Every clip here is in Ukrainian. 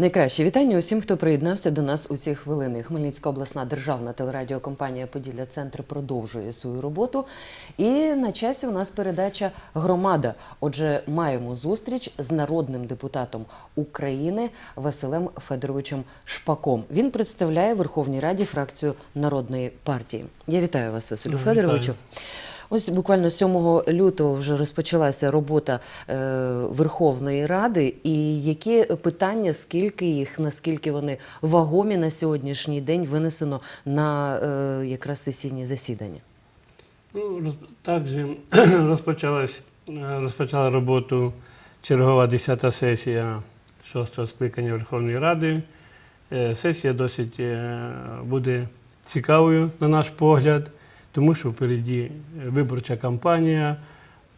Найкраще вітання усім, хто приєднався до нас у ці хвилини. Хмельницька обласна державна телерадіокомпанія Поділля Центр продовжує свою роботу. І на часі у нас передача Громада. Отже, маємо зустріч з народним депутатом України Василем Федоровичем Шпаком. Він представляє Верховній Раді фракцію Народної партії. Я вітаю вас, Василю Вітаю. Ось буквально 7 лютого вже розпочалася робота е, Верховної Ради. І які питання, скільки їх, наскільки вони вагомі на сьогоднішній день винесено на е, якраз сесійні засідання? Ну, також розпочалась, е, розпочала роботу чергова 10-та сесія 6-го скликання Верховної Ради. Сесія досить буде цікавою, на наш погляд, тому що впереді виборча кампанія,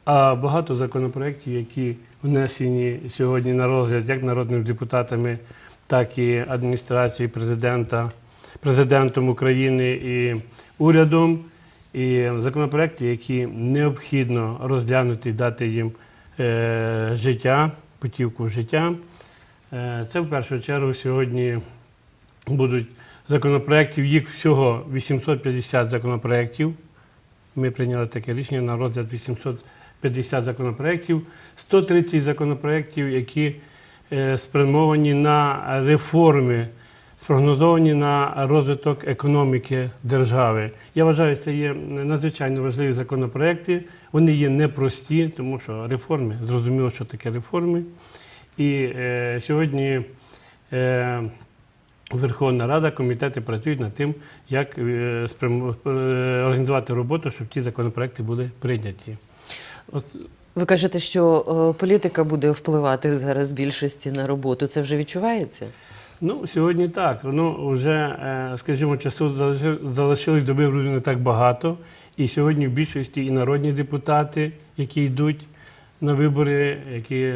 а багато законопроєктів, які внесені сьогодні на розгляд як народними депутатами, так і адміністрацією президента, президентом України і урядом. І законопроекти, які необхідно розглянути, дати їм е, життя, путівку життя. Е, це в першу чергу сьогодні будуть законопроєктів, їх всього 850 законопроєктів. Ми прийняли таке рішення на розгляд 850 законопроєктів, 130 законопроєктів, які е, спрямовані на реформи, спрогнозовані на розвиток економіки держави. Я вважаю, це є надзвичайно важливі законопроекти. Вони є непрості, тому що реформи, зрозуміло, що таке реформи. І е, сьогодні е, Верховна Рада, комітети працюють над тим, як е, е, організувати роботу, щоб ті законопроекти були прийняті. От, Ви кажете, що е, політика буде впливати зараз більшості на роботу. Це вже відчувається? Ну, сьогодні так. Ну, вже, скажімо, часу залишилось до виборів не так багато. І сьогодні в більшості і народні депутати, які йдуть на вибори, які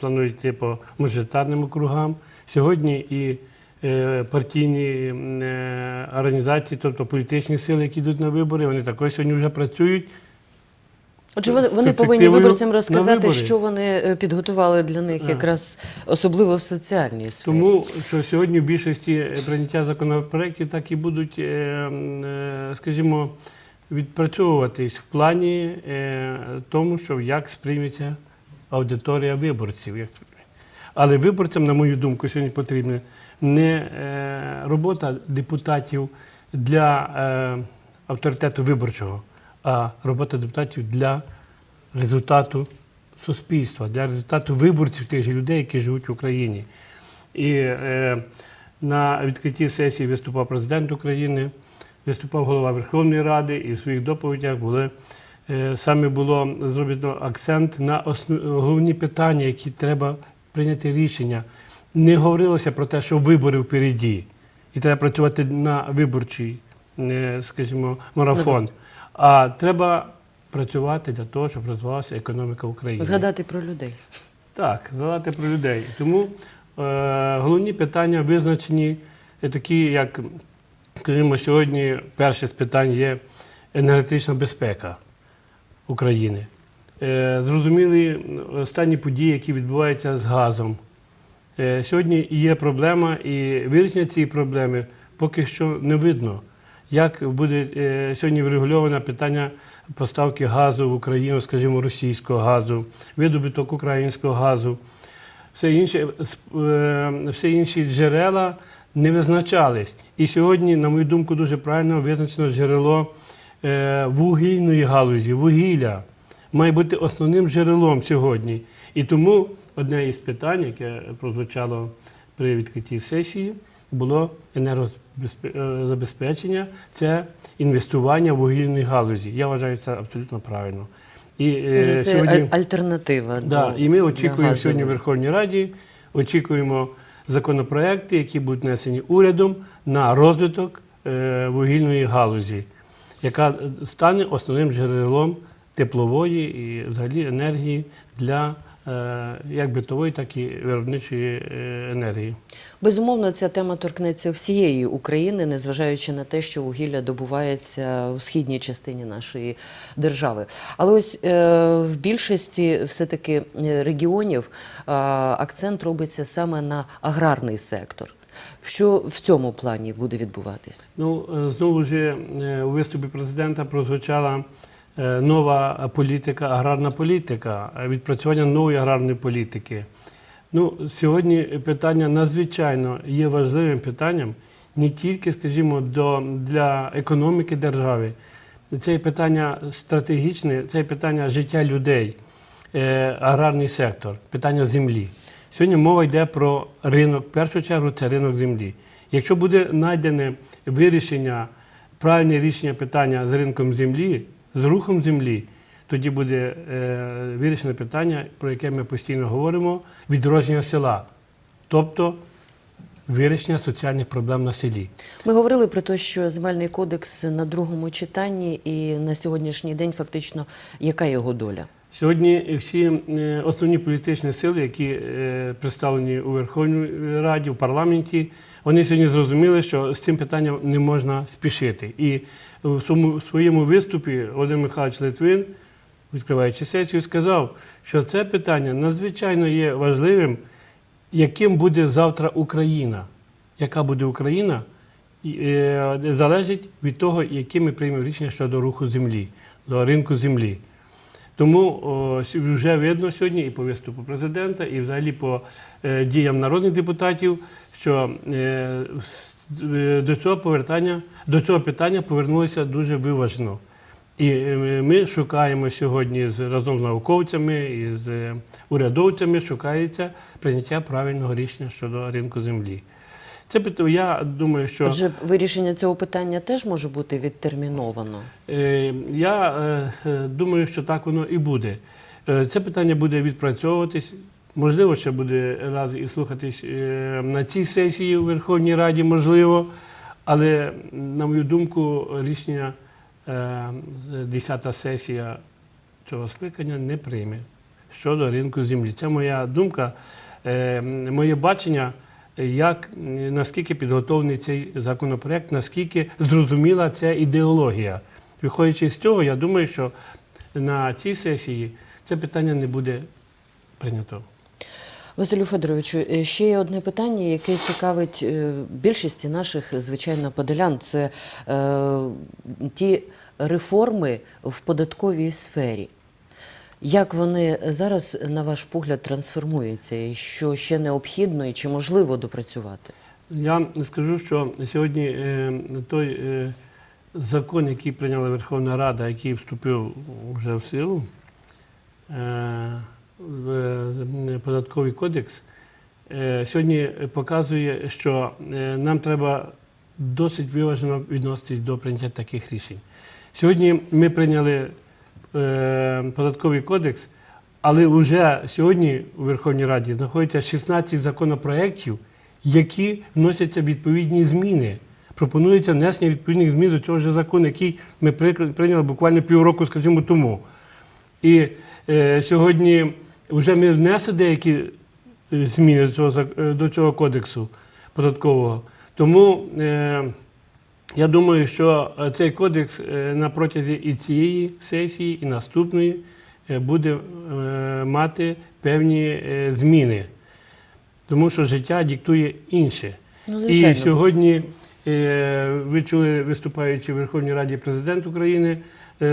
планують йти по мажоритарним округам. Сьогодні і партійні е, організації, тобто політичні сили, які йдуть на вибори, вони також сьогодні вже працюють. Отже, вони, вони повинні виборцям розказати, що вони е, підготували для них, Так. якраз особливо в соціальній сфері. Тому що сьогодні в більшості е, прийняття законопроєктів так і будуть, е, е, скажімо, відпрацьовуватись в плані е, тому, що як сприйметься аудиторія виборців. Але виборцям, на мою думку, сьогодні потрібна не е, робота депутатів для е, авторитету виборчого, а робота депутатів для результату суспільства, для результату виборців тих же людей, які живуть в Україні. І е, на відкритті сесії виступав президент України, виступав голова Верховної Ради, і в своїх доповідях були, саме було зроблено акцент на основ, головні питання, які треба прийняти рішення. Не говорилося про те, що вибори впереді, і треба працювати на виборчий, е, скажімо, марафон. А треба працювати для того, щоб розвивалася економіка України. Згадати про людей. Так, згадати про людей. Тому е, головні питання визначені, е, такі, як, скажімо, сьогодні перше з питань є енергетична безпека України. Е, зрозумілі останні події, які відбуваються з газом. Е, сьогодні є проблема, і вирішення цієї проблеми поки що не видно. Як буде е, сьогодні врегульоване питання поставки газу в Україну, скажімо, російського газу, видобуток українського газу, все інше, е, все інші джерела не визначались. І сьогодні, на мою думку, дуже правильно визначено джерело вугільної галузі, вугілля має бути основним джерелом сьогодні. І тому одне із питань, яке прозвучало при відкритті сесії, було енергозабезпечення, це інвестування в вугільній галузі. Я вважаю це абсолютно правильно. І е, це сьогодні... альтернатива. Да, до, і ми очікуємо сьогодні в Верховній Раді, очікуємо законопроекти, які будуть внесені урядом на розвиток е, вугільної галузі, яка стане основним джерелом теплової і взагалі енергії для е, як битової, так і виробничої е, енергії. Безумовно, ця тема торкнеться всієї України, незважаючи на те, що вугілля добувається у східній частині нашої держави. Але ось е, в більшості все-таки е, регіонів е, акцент робиться саме на аграрний сектор. Що в цьому плані буде відбуватись? Ну, е, знову ж е, у виступі президента прозвучала е, нова політика, аграрна політика, е, відпрацювання нової аграрної політики. Ну, сьогодні питання надзвичайно є важливим питанням не тільки, скажімо, до, для економіки держави. Це питання стратегічне, це питання життя людей, е, аграрний сектор, питання землі. Сьогодні мова йде про ринок, в першу чергу це ринок землі. Якщо буде знайдене вирішення, правильне рішення питання з ринком землі, з рухом землі, тоді буде е, вирішено питання, про яке ми постійно говоримо, відродження села, тобто вирішення соціальних проблем на селі. Ми говорили про те, що земельний кодекс на другому читанні, і на сьогоднішній день фактично яка його доля? Сьогодні всі е, основні політичні сили, які е, представлені у Верховній Раді, у парламенті, вони сьогодні зрозуміли, що з цим питанням не можна спішити. І в своєму, виступі Володимир Михайлович Литвин, відкриваючи сесію, сказав, що це питання надзвичайно є важливим, яким буде завтра Україна. Яка буде Україна, е, залежить від того, які ми приймемо рішення щодо руху землі, до ринку землі. Тому о, вже видно сьогодні і по виступу президента, і взагалі по е, діям народних депутатів, що е, до цього повертання, до цього питання повернулися дуже виважено. І е, ми шукаємо сьогодні з разом з науковцями і з е, урядовцями, шукається прийняття правильного рішення щодо ринку землі. Це питання, я думаю, що Отже, вирішення цього питання теж може бути відтерміновано. Е, Я думаю, що так воно і буде. Це питання буде відпрацьовуватись. Можливо, ще буде раз і слухатись е, на цій сесії у Верховній Раді, можливо. Але, на мою думку, рішення е, 10-та сесія цього скликання не прийме щодо ринку землі. Це моя думка, е, моє бачення, е, як е, наскільки підготовлений цей законопроект, наскільки зрозуміла ця ідеологія. Виходячи з цього, я думаю, що на цій сесії це питання не буде прийнято. Василю Федоровичу, е, ще є одне питання, яке цікавить е, більшості наших, звичайно, подолян. Це е, ті реформи в податковій сфері. Як вони зараз, на ваш погляд, трансформуються, і що ще необхідно, і чи можливо допрацювати? Я скажу, що сьогодні е, той закон, який прийняла Верховна Рада, який вступив вже в силу, податковий кодекс, е, сьогодні показує, що е, нам треба досить виважено відноситись до прийняття таких рішень. Сьогодні ми прийняли е, податковий кодекс, але вже сьогодні у Верховній Раді знаходиться 16 законопроєктів, які вносяться відповідні зміни. Пропонується внесення відповідних змін до цього ж закону, який ми прийняли буквально півроку, скажімо, тому. І е, сьогодні вже ми внесли деякі зміни до цього, до цього кодексу податкового. Тому е, я думаю, що е, цей кодекс е, на протязі і цієї сесії, і наступної е, буде е, мати певні е, зміни, тому що життя диктує інше. Ну, І сьогодні е, ви чули, виступаючи в Верховній Раді президент України,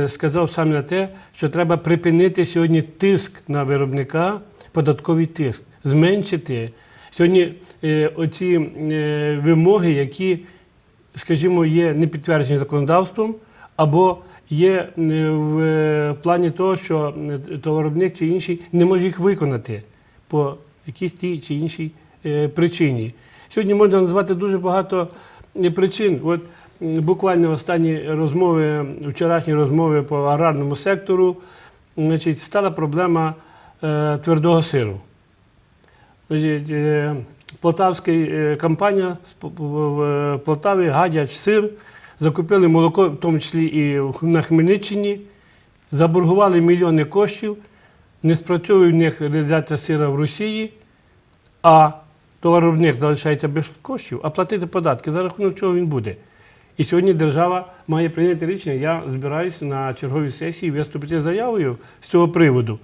сказав саме на те, що треба припинити сьогодні тиск на виробника, податковий тиск, зменшити сьогодні е, оці е, вимоги, які, скажімо, є не підтверджені законодавством, або є е, в е, плані того, що е, товаровиробник чи інший не може їх виконати по якійсь тій чи іншій е, причині. Сьогодні можна назвати дуже багато е, причин. От буквально останні розмови, вчорашні розмови по аграрному сектору, значить, стала проблема е, твердого сиру. Значить, е, Полтавська е, компанія в Полтаві гадяч сир, закупили молоко, в тому числі і на Хмельниччині, заборгували мільйони коштів. не спрацьовує в них реалізація сира в Росії, а товаровиробник залишається без коштів, а платити податки, за рахунок чого він буде. І сьогодні держава має прийняти рішення. Я збираюся на черговій сесії виступити заявою з цього приводу.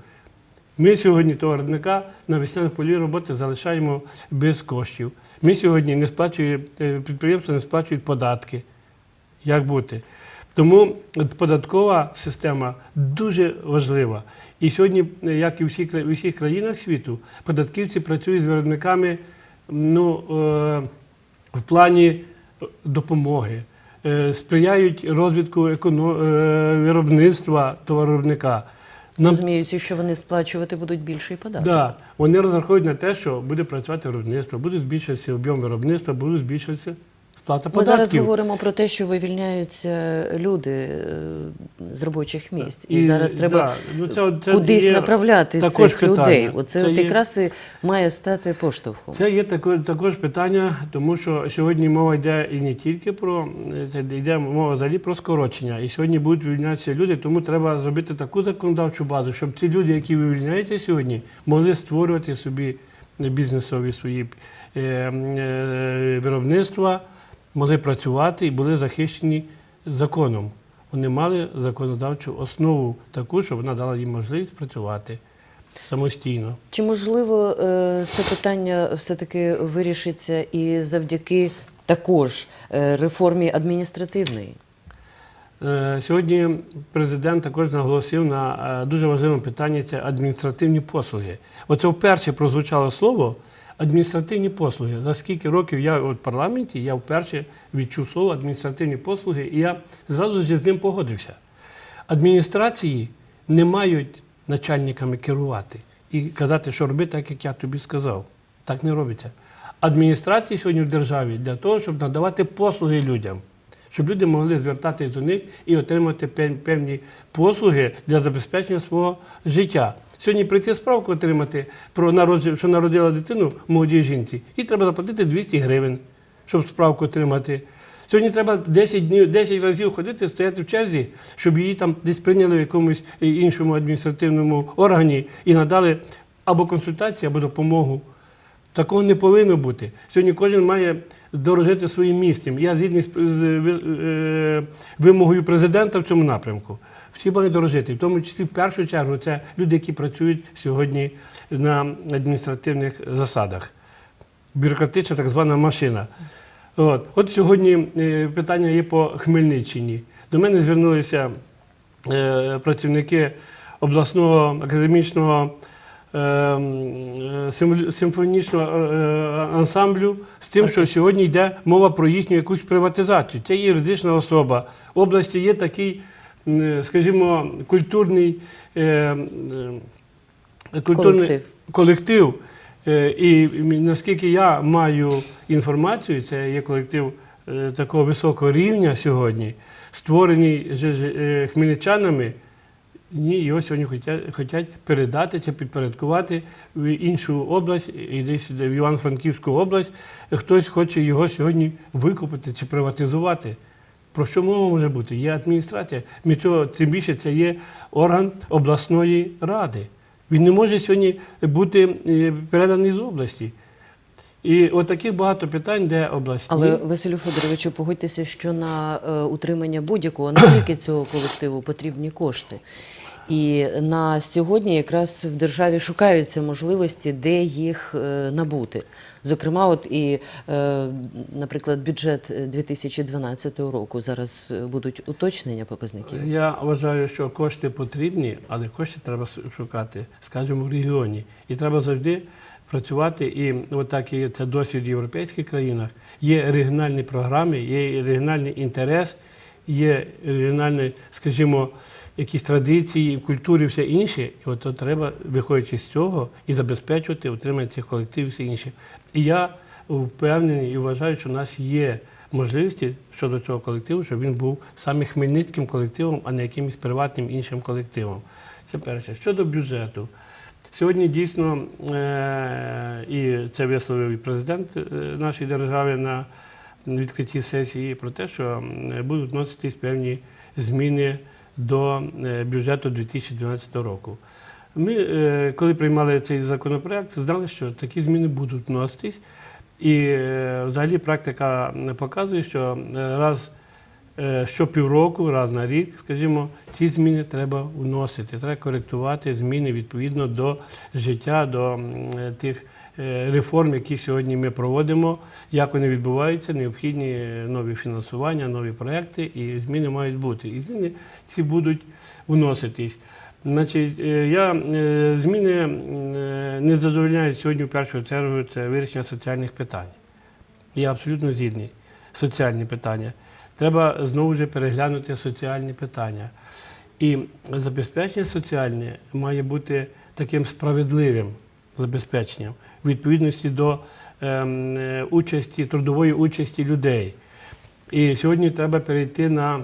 Ми сьогодні товаровиробника на весняних полі роботи залишаємо без коштів. Ми сьогодні не сплачуємо, е, підприємства не сплачують податки. Як бути? Тому податкова система дуже важлива. І сьогодні, е, як і в всіх, кра- у всіх країнах світу, податківці працюють з виробниками ну, е, в плані допомоги, сприяють розвитку еконо- е, виробництва товаровиробника. Нам Розуміючи, що вони сплачувати будуть більший податок. Да, вони розраховують на те, що буде працювати виробництво, буде збільшуватися об'єм виробництва, буде збільшуватися сплата Ми податків. зараз говоримо про те, що вивільняються люди е, з робочих місць, і, зараз треба да, ну, це- це кудись є направляти також цих питання. людей. Оце Це от є- і має стати поштовхом. Це є також, також питання, тому що сьогодні мова йде і не тільки про це йде мова взагалі про скорочення. І сьогодні будуть вивільнятися люди, тому треба зробити таку законодавчу базу, щоб ці люди, які вивільняються сьогодні, могли створювати собі бізнесові свої е, е, виробництва, могли працювати і були захищені законом. Вони мали законодавчу основу таку, щоб вона дала їм можливість працювати самостійно. Чи можливо е, це питання все-таки вирішиться і завдяки також е, реформі адміністративної? Е, Сьогодні президент також наголосив на дуже важливому питанні це адміністративні послуги. Оце вперше прозвучало слово адміністративні послуги. За скільки років я в парламенті я вперше відчув слово адміністративні послуги, і я зразу ж з ним погодився. Адміністрації не мають начальниками керувати і казати, що роби так, як я тобі сказав. Так не робиться. Адміністрації сьогодні в державі для того, щоб надавати послуги людям, щоб люди могли звертатись до них і отримати певні послуги для забезпечення свого життя. Сьогодні прийти справку отримати про народження, що народила дитину молодій жінці, і треба заплатити 200 гривень, щоб справку отримати. Сьогодні треба 10 днів, 10 разів ходити, стояти в черзі, щоб її там десь прийняли в якомусь е, іншому адміністративному органі і надали або консультацію, або допомогу. Такого не повинно бути. Сьогодні кожен має дорожити своїм місцем. Я згідний з, е, вимогою президента в цьому напрямку. Всі мають дорожити, в тому числі в першу чергу це люди, які працюють сьогодні на адміністративних засадах. Бюрократична так звана машина. От, От сьогодні е, питання є по Хмельниччині. До мене звернулися е, працівники обласного академічного симфонічного е, ансамблю з тим, що сьогодні йде мова про їхню якусь приватизацію. Це юридична особа. В області є такий, скажімо, культурний, е, е, культурний Колектив. колектив. Е, І наскільки я маю інформацію, це є колектив е, такого високого рівня сьогодні, створений е, хмельничанами. Ні, його сьогодні хочуть, передати чи підпорядкувати в іншу область, і десь в Івано-Франківську область. Хтось хоче його сьогодні викупити чи приватизувати. Про що мова може бути? Є адміністрація. Цього, тим більше це є орган обласної ради. Він не може сьогодні бути е, переданий з області. І от таких багато питань, де обласні. Але Василю Федоровичу, погодьтеся, що на е, утримання будь-якого не цього колективу потрібні кошти. І на сьогодні якраз в державі шукаються можливості, де їх е, набути. Зокрема, от і, е, наприклад, бюджет 2012 року зараз е, будуть уточнення показників. Я вважаю, що кошти потрібні, але кошти треба шукати, скажімо, в регіоні. І треба завжди працювати. І отак і це досвід в європейських країнах. Є регіональні програми, є регіональний інтерес, є регіональні, скажімо, якісь традиції, культури, все інше. І от то треба, виходячи з цього, і забезпечувати утримання цих колективів все інше. І я впевнений і вважаю, що у нас є можливості щодо цього колективу, щоб він був саме хмельницьким колективом, а не якимось приватним іншим колективом. Це перше. Щодо бюджету. Сьогодні дійсно, е- і це висловив і президент е, нашої держави на відкритті сесії про те, що будуть вноситись певні зміни до е, бюджету 2012 року. Ми, е, коли приймали цей законопроект, знали, що такі зміни будуть вноситись. І е, взагалі практика показує, що раз е, що півроку, раз на рік, скажімо, ці зміни треба вносити, треба коректувати зміни відповідно до життя, до тих реформ, які сьогодні ми проводимо, як вони відбуваються, необхідні е, нові фінансування, нові проекти, і зміни мають бути. І зміни ці будуть вноситись. Значить, е, я е, зміни е, не задовольняють сьогодні в першу чергу це вирішення соціальних питань. Я абсолютно згідний. Соціальні питання. Треба знову ж переглянути соціальні питання. І забезпечення соціальне має бути таким справедливим забезпеченням відповідності до ем, е, участі, трудової участі людей. І сьогодні треба перейти на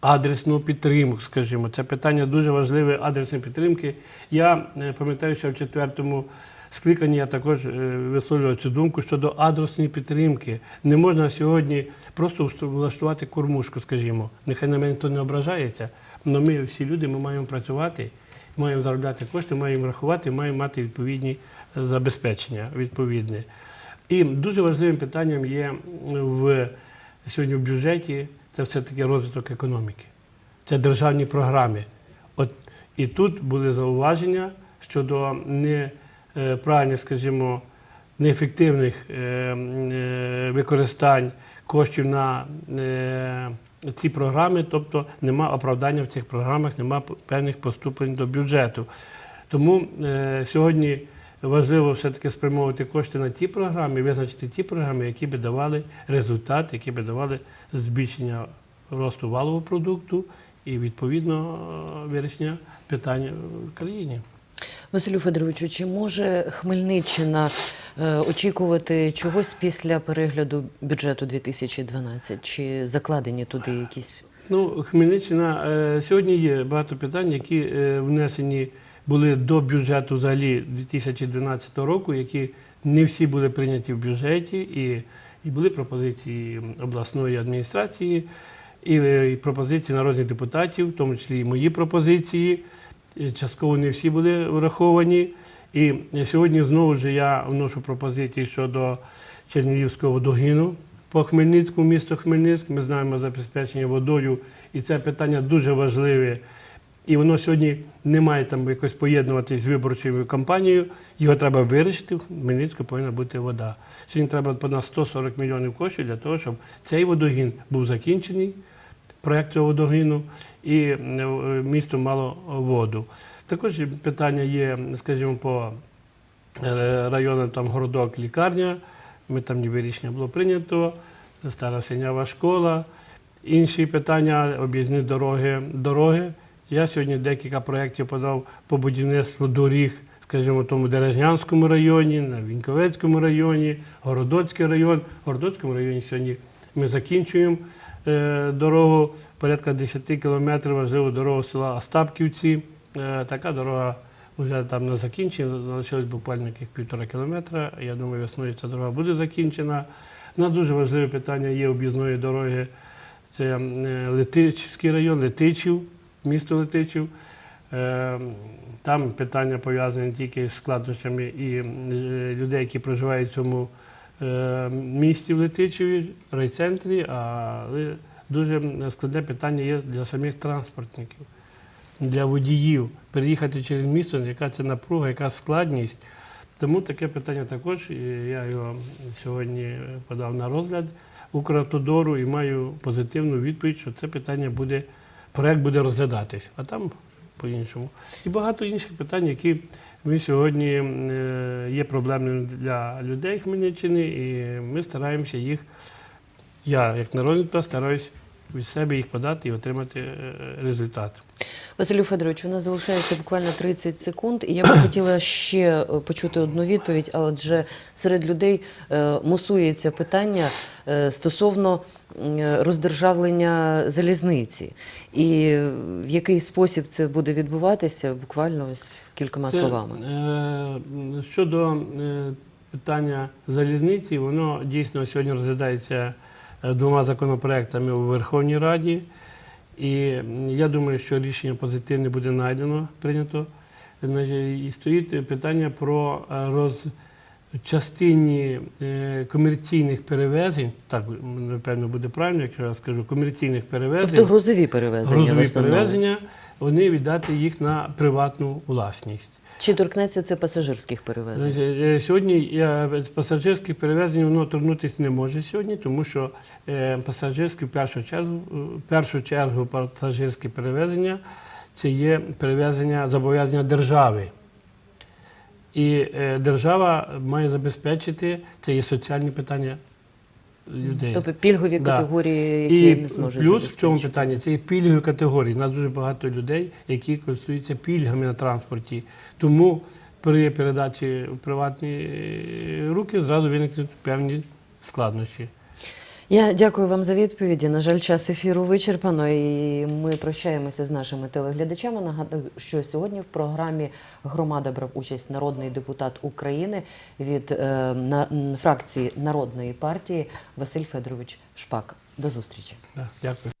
адресну підтримку, скажімо. Це питання дуже важливе адресної підтримки. Я е, пам'ятаю, що в четвертому скликанні я також е, висловлював цю думку щодо адресної підтримки. Не можна сьогодні просто влаштувати кормушку, скажімо. Нехай на мене ніхто не ображається, але ми всі люди ми маємо працювати, маємо заробляти кошти, маємо рахувати, маємо мати відповідні забезпечення відповідне. І дуже важливим питанням є в сьогодні в бюджеті це все-таки розвиток економіки. Це державні програми. От і тут були зауваження щодо неправильних, скажімо, неефективних е, е, використань коштів на е, ці програми, тобто нема оправдання в цих програмах, нема певних поступлень до бюджету. Тому е, сьогодні важливо все-таки спрямовувати кошти на ті програми, визначити ті програми, які би давали результат, які би давали збільшення росту валового продукту і відповідно е, вирішення питань в країні. Василю Федоровичу, чи може Хмельниччина е, очікувати чогось після перегляду бюджету 2012? Чи закладені туди якісь Ну, Хмельниччина е, сьогодні є багато питань, які внесені були до бюджету взагалі 2012 року, які не всі були прийняті в бюджеті, і, і були пропозиції обласної адміністрації, і, е, і пропозиції народних депутатів, в тому числі і мої пропозиції. Е, Частково не всі були враховані. І сьогодні знову ж я вношу пропозиції щодо Чернігівського водогину по Хмельницькому, місто Хмельницьк. Ми знаємо забезпечення водою, і це питання дуже важливе. І воно сьогодні не має там якось поєднуватись з виборчою кампанією. Його треба вирішити. В Хмельницьку повинна бути вода. Сьогодні треба понад 140 мільйонів коштів для того, щоб цей водогін був закінчений, проєкт цього водогіну, і е, місто мало воду. Також питання є, скажімо, по е, районам там городок, лікарня. Ми там ніби рішення було прийнято, стара синява школа. Інші питання, об'їзні дороги, дороги. Я сьогодні декілька проєктів подав по будівництву доріг, скажімо, тому Дережнянському районі, на Віньковецькому районі, Городоцький район. В Городоцькому районі сьогодні ми закінчуємо е, дорогу порядка 10 кілометрів, важливу дорогу села Остапківці. Е, така дорога вже там на закінченні, залишилось буквально півтора кілометра. Я думаю, весною ця дорога буде закінчена. У нас дуже важливе питання є об'їзної дороги. Це е, Летичівський район, Летичів, місто Летичів. Е, Там питання пов'язані тільки з складнощами і е, людей, які проживають в цьому е, місті в Летичеві, райцентрі, але дуже складне питання є для самих транспортників, для водіїв. Переїхати через місто, яка це напруга, яка складність. Тому таке питання також, я його сьогодні подав на розгляд Укравтодору і маю позитивну відповідь, що це питання буде, проект буде розглядатись, а там по-іншому. І багато інших питань, які ми сьогодні е, є проблемними для людей Хмельниччини, і ми стараємося їх, я як народний депутат стараюсь від себе їх подати і отримати е, результат. Василю Федоровичу, у нас залишається буквально 30 секунд, і я б хотіла ще е, почути одну відповідь, адже серед людей е, мусується питання е, стосовно роздержавлення залізниці. І в який спосіб це буде відбуватися, буквально ось кількома Це, словами. е, Щодо е, питання залізниці, воно дійсно сьогодні розглядається двома законопроектами у Верховній Раді. І я думаю, що рішення позитивне буде знайдено, прийнято. і стоїть питання про е, роз частині е, комерційних перевезень, так напевно буде правильно, якщо я скажу комерційних перевезень, Тобто грузові перевезення грузові перевезення, вони віддати їх на приватну власність. Чи торкнеться це пасажирських перевезень? Е, Сьогодні я пасажирське перевезення воно торкнутися не може сьогодні, тому що е, пасажирське в першу чергу, в першу чергу пасажирське перевезення це є перевезення зобов'язання держави. І е, держава має забезпечити це є соціальні питання людей. Тобто пільгові Да. категорії, які І не зможуть плюс в цьому питанні це є пільгові категорії. У нас дуже багато людей, які користуються пільгами на транспорті. Тому при передачі в приватні е, руки зразу виникнуть певні складнощі. Я дякую вам за відповіді. На жаль, час ефіру вичерпано, і ми прощаємося з нашими телеглядачами. Нагадую, що сьогодні в програмі громада брав участь народний депутат України від е, на, фракції Народної партії Василь Федорович Шпак. До зустрічі. Дякую.